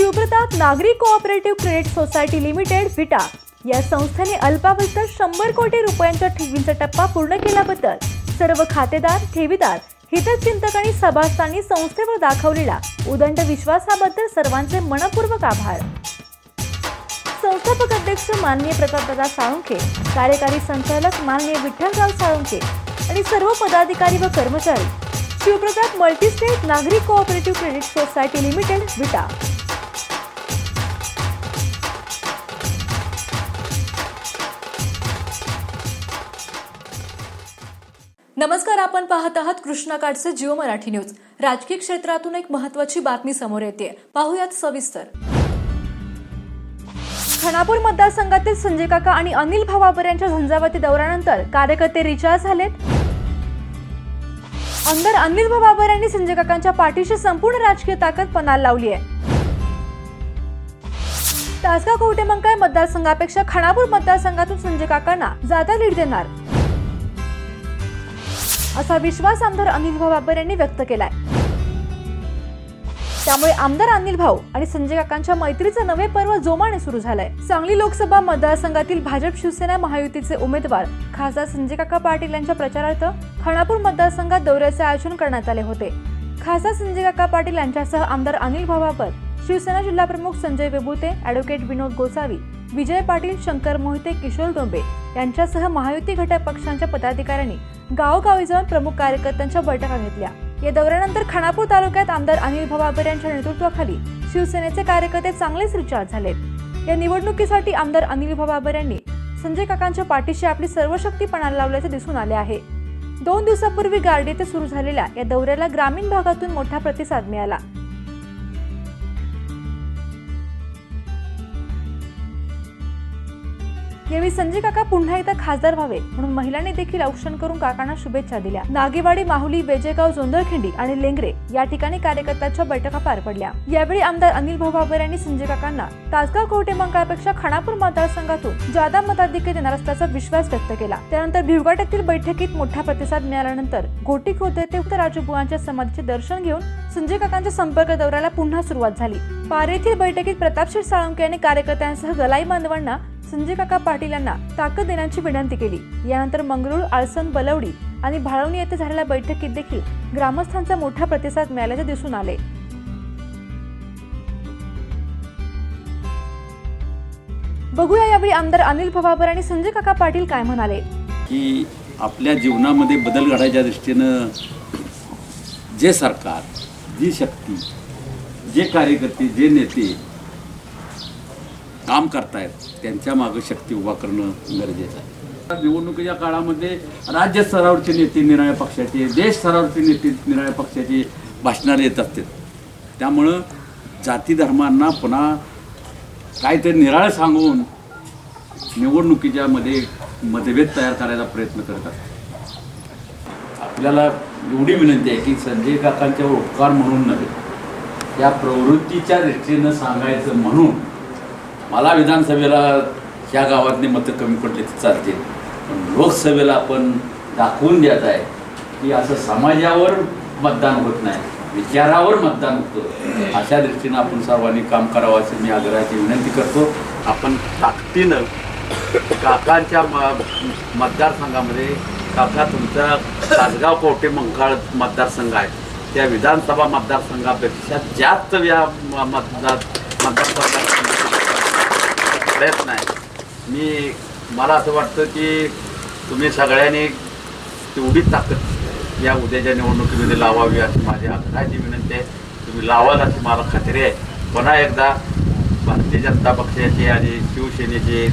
Shivpratap Nagari cooperative credit society limited Vita. या संस्थेने अल्पावस्त शंभर कोटी रुपयांच्या ठेवींचा टप्पा पूर्ण केल्याबद्दल सर्व खातेदार ठेवीदार हितचिंतक आणि सभासदांनी संस्थेवर दाखवलेला उदंड विश्वासाबद्दल सर्वांचे मनपूर्वक आभार. संस्थापक अध्यक्ष माननीय प्रतापदादा साळुंखे कार्यकारी संचालक माननीय विठ्ठलराव साळुंखे आणि सर्व पदाधिकारी व कर्मचारी. Shivpratap multistate Nagari cooperative credit society limited Vita. नमस्कार आपण पाहत आहात कृष्णाकाठचे जिओ मराठी न्यूज. राजकीय क्षेत्रातून एक महत्वाची बातमी समोर येते. पाहूयात सविस्तर. खानापूर मतदारसंघातील संजय काका आणि अनिल भावापर यांच्या झंझावाती दौऱ्यानंतर कार्यकर्ते रिचार्ज झालेत. आमदार अनिल भावाबर यांनी संजय काकांच्या पाठीशी संपूर्ण राजकीय ताकद पणाला लावली आहे. तासगाव कवटेमंकाळ मतदारसंघापेक्षा खानापूर मतदारसंघातून संजय काकांना जादा लीड देणार. असा विश्वास आमदार अनिल भाऊ बाबर यांनी व्यक्त केलाय. त्यामुळे आमदार अनिल भाऊ आणि संजय काकांच्या मैत्रीचं नवे पर्व जोमाने सुरू झालंय. सांगली लोकसभा मतदारसंघातील भाजप शिवसेना महायुतीचे उमेदवार खासदार संजय काका पाटील यांच्या प्रचारार्थ खानापूर मतदारसंघात दौऱ्याचे आयोजन करण्यात आले होते. खासदार संजय काका पाटील यांच्यासह आमदार अनिल भाऊ बाबर शिवसेना जिल्हाप्रमुख संजय विभूते अॅडव्होकेट विनोद गोसावी विजय पाटील शंकर मोहिते किशोर डोंबे यांच्यासह महायुती घटक पक्षांच्या पदाधिकाऱ्यांनी गावोगावी जाऊन प्रमुख कार्यकर्त्यांच्या बैठका घेतल्या. या दौऱ्यानंतर खानापूर तालुक्यात आमदार अनिल भवापर यांच्या नेतृत्वाखाली शिवसेनेचे कार्यकर्ते चांगलेच रिचार्ज झालेत. या निवडणुकीसाठी आमदार अनिल भवाबर यांनी संजय काकांच्या पाठीशी आपली सर्व शक्ती पणाला लावल्याचे दिसून आले आहे. दोन दिवसापूर्वी गार्डी येथे सुरू झालेल्या या दौऱ्याला ग्रामीण भागातून मोठा प्रतिसाद मिळाला. यावेळी संजय काका पुन्हा एकदा खासदार व्हावे म्हणून महिलांनी देखील औक्षण करून काकांना शुभेच्छा दिल्या. नागेवाडी माहुली बेजेगाव जोंदळखिंडी आणि लेंगरे या ठिकाणी कार्यकर्त्यांच्या बैठका पार पडल्या. यावेळी आमदार अनिल भाऊबाबर यांनी संजय काकांना तासगाव कोटे मंगळापेक्षा खानापूर मतदारसंघातून जादा मताधिक्य देणार असल्याचा विश्वास व्यक्त केला. त्यानंतर भिवगाटातील बैठकीत मोठा प्रतिसाद मिळाल्यानंतर घोटी खुर्द येथे राजूबुवांच्या समाधीचे दर्शन घेऊन संजय काकांच्या संपर्क दौऱ्याला पुन्हा सुरुवात झाली. पारेथील बैठकीत प्रतापशीर साळुंके यांनी कार्यकर्त्यांसह गलाई बांधवांना संजय काका पाटील यांना ताकद देण्याची विनंती केली. यानंतर मंगरुळ आळसन बलवडी आणि भाळवणी येथे झालेल्या बैठकीत देखील ग्रामस्थांचा मोठा प्रतिसाद मिळाल्याचे दिसून आले. बघूया यावेळी आमदार अनिल भवाबर आणि संजय काका पाटील काय म्हणाले. की आपल्या जीवनामध्ये बदल घडायच्या दृष्टीनं जे सरकार जी शक्ती जे कार्यकर्ते जे नेते काम करतायत त्यांच्या मागं शक्ती उभा करणं गरजेचं आहे. निवडणुकीच्या काळामध्ये राज्य स्तरावरचे नेते निराळ्या पक्षाचे देश स्तरावरचे नेते निराळ्या पक्षाचे भाषणाला येत असतात त्यामुळं जाती धर्मांना पुन्हा काहीतरी निराळं सांगून निवडणुकीच्या मध्ये मतभेद तयार करायचा प्रयत्न करतात आपल्याला एवढी विनंती आहे की संजय काकांच्या उपकार म्हणून नव्हे त्या प्रवृत्तीच्या दृष्टीनं सांगायचं म्हणून मला विधानसभेला ह्या गावातले मतं कमी पडले तर चालतील. पण लोकसभेला आपण दाखवून द्यायचं आहे की असं समाजावर मतदान होत नाही विचारावर मतदान होतं. अशा दृष्टीनं आपण सर्वांनी काम करावं अशी मी आग्रहाची विनंती करतो. आपण ताकदीनं काकांच्या म मतदारसंघामध्ये काका तुमचा तासगाव कोटे मंकाळ मतदारसंघ आहे. त्या विधानसभा मतदारसंघापेक्षा जास्त या म- मतदार मतदारसंघात प्रयत्न आहे मी मला असं वाटतं की तुम्ही सगळ्यांनी तेवढीच ताकद या उद्याच्या निवडणुकीमध्ये लावावी अशी माझी आग्रहाची विनंती आहे. तुम्ही लावाल अशी मला खात्री आहे. पुन्हा एकदा भारतीय जनता पक्षाचे आणि शिवसेनेचे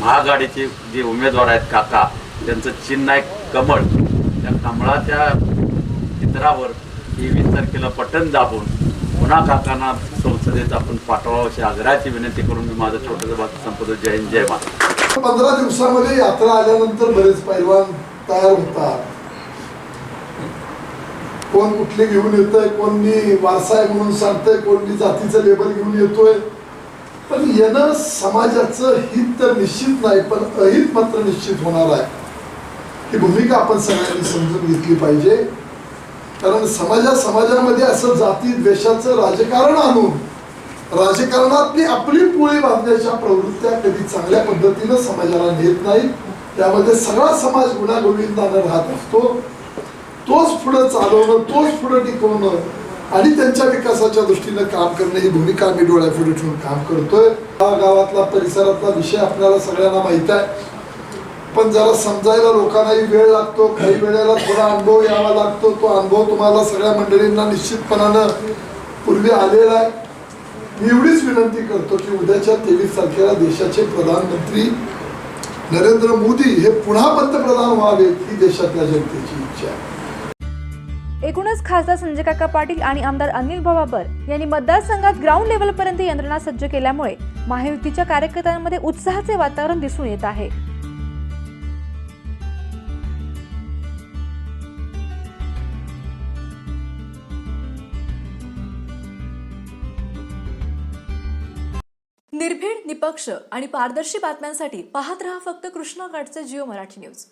महाआघाडीचे जे उमेदवार आहेत काका त्यांचं चिन्ह आहे कमळ. त्या कमळाच्या चित्रावर तेवीस तारखेला पटन दाबून पुन्हा काकांना संसदेत आपण पाठवावं अशी आग्रहाची विनंती करून मी माझं छोटंसं बात संपतो जय हिंद जय महाराज पंधरा दिवसामध्ये यात्रा आल्यानंतर बरेच पैलवान तयार होतात. कोण कुठले घेऊन येतोय कोण मी वारसा आहे म्हणून सांगतोय कोण मी जातीचं लेबल घेऊन येतोय. पण येणं समाजाचं हित तर निश्चित नाही पण अहित मात्र निश्चित होणार आहे. ही भूमिका आपण सगळ्यांनी समजून घेतली पाहिजे. कारण समाजा समाजामध्ये असं जाती द्वेषाचं राजकारण आणून राजकारणातली आपली पोळी बांधण्याच्या प्रवृत्त्या कधी चांगल्या पद्धतीनं समाजाला नेत नाही त्यामध्ये सगळा समाज गुणागोविंदानं राहत असतो. तोच पुढं चालवणं तोच पुढं टिकवणं आणि त्यांच्या विकासाच्या दृष्टीनं काम करणं ही भूमिका मी डोळ्यापुढे ठेवून काम करतोय. गावातला परिसरातला विषय आपल्याला सगळ्यांना माहीत आहे. पण जरा समजायला लोकांनाही वेळ लागतो काही वेळेला थोडा अनुभव यावा लागतो. तो अनुभव तुम्हाला सगळ्या मंडळींना निश्चितपणानं पूर्वी आलेला आहे. मी एवढीच विनंती करतो की उद्याच्या तेवीस तारखेला देशाचे प्रधानमंत्री नरेंद्र मोदी हे पुन्हा पंतप्रधान व्हावेत ही देशातल्या जनतेची इच्छा आहे. एकूणच खासदार संजय काका पाटील आणि आमदार अनिल बाबाबर यांनी मतदारसंघात ग्राउंड लेवलपर्यंत यंत्रणा सज्ज केल्यामुळे महायुतीच्या कार्यकर्त्यांमध्ये उत्साहाचे वातावरण दिसून येत आहे. निर्भीड निपक्ष आणि पारदर्शी बातम्यांसाठी पाहत रहा फक्त कृष्णा जिओ मराठी न्यूज.